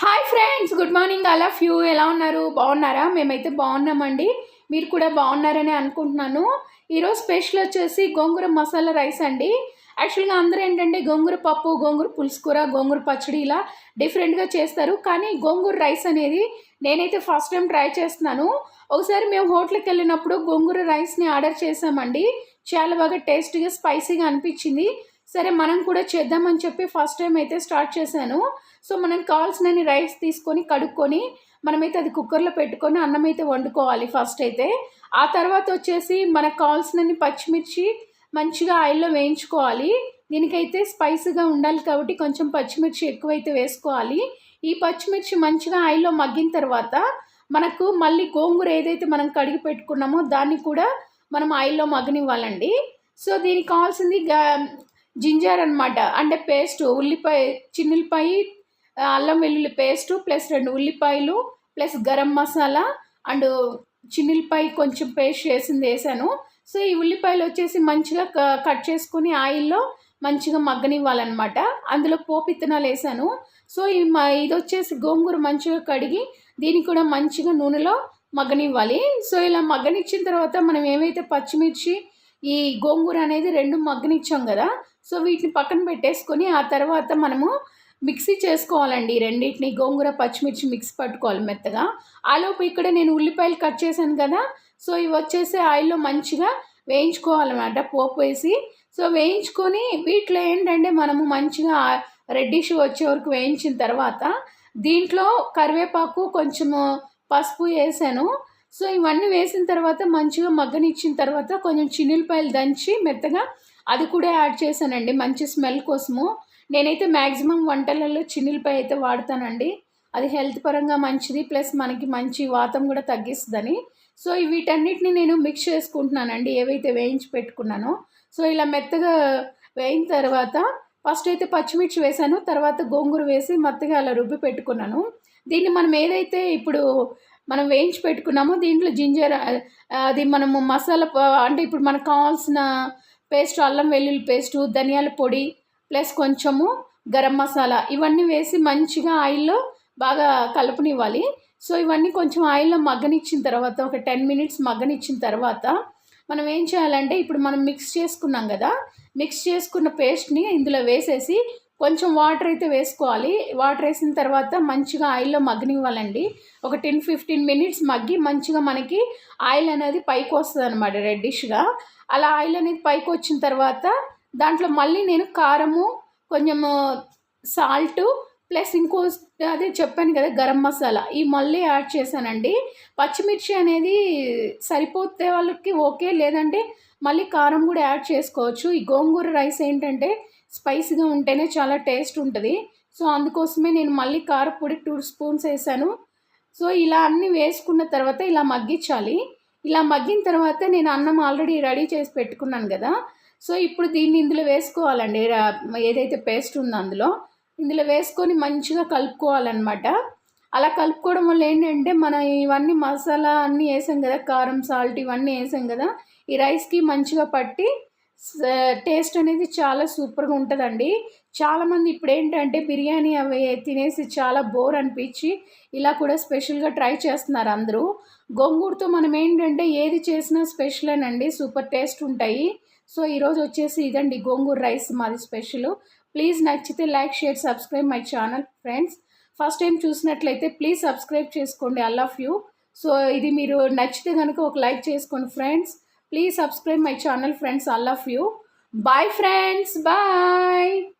Hi friends good morning all of you. ఎలా ఉన్నారు? బాగున్నారా? మేమైతే బాగున్నామండి. మీరు కూడా బాగున్నారని అనుకుంటున్నాను. ఈరోజు స్పెషల్ వచ్చేసి గోంగూర మసాలా రైస్ అండి. యాక్చువల్గా అందరూ ఏంటంటే గోంగూర పప్పు గోంగూర పులుసుకూర గోంగూర పచ్చడి ఇలా డిఫరెంట్గా చేస్తారు. కానీ గోంగూర రైస్ అనేది నేనైతే ఫస్ట్ టైం ట్రై చేస్తున్నాను. ఒకసారి మేము హోటల్కి వెళ్ళినప్పుడు గోంగూర రైస్ని ఆర్డర్ చేసామండి చాలా బాగా టేస్టీగా స్పైసీగా అనిపించింది. సరే మనం కూడా చేద్దామని చెప్పి ఫస్ట్ టైం అయితే స్టార్ట్ చేశాను. సో మనం కావాల్సిన రైస్ తీసుకొని కడుక్కొని మనమైతే అది కుక్కర్లో పెట్టుకొని అన్నం అయితే వండుకోవాలి ఫస్ట్ అయితే. ఆ తర్వాత వచ్చేసి మనకు కావాల్సిన పచ్చిమిర్చి మంచిగా ఆయిల్లో వేయించుకోవాలి. దీనికైతే స్పైసీగా ఉండాలి కాబట్టి కొంచెం పచ్చిమిర్చి ఎక్కువైతే వేసుకోవాలి. ఈ పచ్చిమిర్చి మంచిగా ఆయిల్లో మగ్గిన తర్వాత మనకు మళ్ళీ గోంగూర ఏదైతే మనం కడిగి పెట్టుకున్నామో దాన్ని కూడా మనం ఆయిల్లో మగ్గనివ్వాలండి. సో దీనికి కావాల్సింది జింజర్ అనమాట అంటే పేస్ట్ ఉల్లిపాయ చిన్నులపాయ అల్లం వెల్లుల్లి పేస్టు ప్లస్ రెండు ఉల్లిపాయలు ప్లస్ గరం మసాలా అండ్ చిన్నులపాయ కొంచెం పేస్ట్ చేసింది వేసాను. సో ఈ ఉల్లిపాయలు వచ్చేసి మంచిగా కట్ చేసుకుని ఆయిల్లో మంచిగా మగ్గనివ్వాలన్నమాట. అందులో పోపు ఇత్తనాలు వేసాను. సో ఈ ఇది వచ్చేసి గోంగూర మంచిగా కడిగి దీన్ని కూడా మంచిగా నూనెలో మగ్గనివ్వాలి. సో ఇలా మగ్గనిచ్చిన తర్వాత మనం ఏమైతే పచ్చిమిర్చి ఈ గోంగూర అనేది రెండు మగ్గనిచ్చాం కదా సో వీటిని పక్కన పెట్టేసుకొని ఆ తర్వాత మనము మిక్సీ చేసుకోవాలండి. రెండింటిని గోంగూర పచ్చిమిర్చి మిక్స్ పట్టుకోవాలి మెత్తగా. ఆలోపు ఇక్కడ నేను ఉల్లిపాయలు కట్ చేశాను కదా సో ఇవి వచ్చేసి ఆయిల్లో మంచిగా వేయించుకోవాలన్నమాట. పోపు వేసి సో వేయించుకొని వీటిలో ఏంటంటే మనము మంచిగా రెడ్డిష్ వచ్చే వరకు వేయించిన తర్వాత దీంట్లో కరివేపాకు కొంచెము పసుపు వేసాను. సో ఇవన్నీ వేసిన తర్వాత మంచిగా మగ్గనిచ్చిన తర్వాత కొంచెం చిన్నులపాయలు దంచి మెత్తగా అది కూడా యాడ్ చేశానండి. మంచి స్మెల్ కోసము. నేనైతే మ్యాక్సిమం వంటలలో చిన్నిలపై అయితే వాడతానండి. అది హెల్త్ పరంగా మంచిది ప్లస్ మనకి మంచి వాతం కూడా తగ్గిస్తుందని. సో వీటన్నిటిని నేను మిక్స్ చేసుకుంటున్నానండి. ఏవైతే వేయించి పెట్టుకున్నానో. సో ఇలా మెత్తగా వేయిన తర్వాత ఫస్ట్ అయితే పచ్చిమిర్చి వేశాను తర్వాత గోంగూర వేసి మెత్తగా అలా రుబ్బి పెట్టుకున్నాను. దీన్ని మనం ఏదైతే ఇప్పుడు మనం వేయించి పెట్టుకున్నామో దీంట్లో జింజర్ అది మనము మసాలా అంటే ఇప్పుడు మనకు కావాల్సిన పేస్ట్ అల్లం వెల్లుల్లి పేస్టు ధనియాల పొడి ప్లస్ కొంచెము గరం మసాలా. ఇవన్నీ వేసి మంచిగా ఆయిల్లో బాగా కలుపునివ్వాలి. సో ఇవన్నీ కొంచెం ఆయిల్లో మగ్గనిచ్చిన తర్వాత ఒక టెన్ మినిట్స్ మగ్గనిచ్చిన తర్వాత మనం ఏం చేయాలంటే ఇప్పుడు మనం మిక్స్ చేసుకున్నాం కదా మిక్స్ చేసుకున్న పేస్ట్ని ఇందులో వేసేసి కొంచెం వాటర్ అయితే వేసుకోవాలి. వాటర్ వేసిన తర్వాత మంచిగా ఆయిల్లో మగ్గనివ్వాలండి. ఒక టెన్ ఫిఫ్టీన్ మినిట్స్ మగ్గి మంచిగా మనకి ఆయిల్ అనేది పైకి వస్తుంది అనమాట రెడ్డిష్గా అలా ఆయిల్ అనేది పైకి వచ్చిన తర్వాత దాంట్లో మళ్ళీ నేను కారము కొంచెము సాల్టు ప్లస్ ఇంకో అదే చెప్పాను కదా గరం మసాలా. ఈ మళ్ళీ యాడ్ చేశానండి. పచ్చిమిర్చి అనేది సరిపోతే వాళ్ళకి ఓకే లేదంటే మళ్ళీ కారం కూడా యాడ్ చేసుకోవచ్చు. ఈ గోంగూర రైస్ ఏంటంటే స్పైసీగా ఉంటేనే చాలా టేస్ట్ ఉంటుంది. సో అందుకోసమే నేను మళ్ళీ కారపొడి టూ స్పూన్స్ వేసాను. సో ఇలా అన్నీ వేసుకున్న తర్వాత ఇలా మగ్గించాలి. ఇలా మగ్గిన తర్వాత నేను అన్నం ఆల్రెడీ రెడీ చేసి పెట్టుకున్నాను కదా. సో ఇప్పుడు దీన్ని ఇందులో వేసుకోవాలండి. ఏదైతే పేస్ట్ ఉందో అందులో. ఇందులో వేసుకొని మంచిగా కలుపుకోవాలన్నమాట. అలా కలుపుకోవడం వల్ల ఏంటంటే మనం ఇవన్నీ మసాలా అన్నీ వేసాం కదా కారం సాల్ట్ ఇవన్నీ వేసాం కదా ఈ రైస్కి మంచిగా పట్టి టేస్ట్ అనేది చాలా సూపర్గా ఉంటుందండి. చాలామంది ఇప్పుడు ఏంటంటే బిర్యానీ అవి తినేసి చాలా బోర్ అనిపించి ఇలా కూడా స్పెషల్గా ట్రై చేస్తున్నారు అందరూ. గోంగూరతో మనం ఏంటంటే ఏది చేసినా స్పెషలేనండి సూపర్ టేస్ట్ ఉంటాయి. సో ఈరోజు వచ్చేసి ఇదండి గోంగూర రైస్ మాది స్పెషల్. ప్లీజ్ నచ్చితే like share subscribe my channel friends. First time చూసినట్లయితే ప్లీజ్ సబ్స్క్రైబ్ చేసుకోండి. I love you. సో ఇది మీరు నచ్చితే కనుక ఒక లైక్ చేసుకోండి friends. Please subscribe my channel friends. I love you. Bye friends. Bye.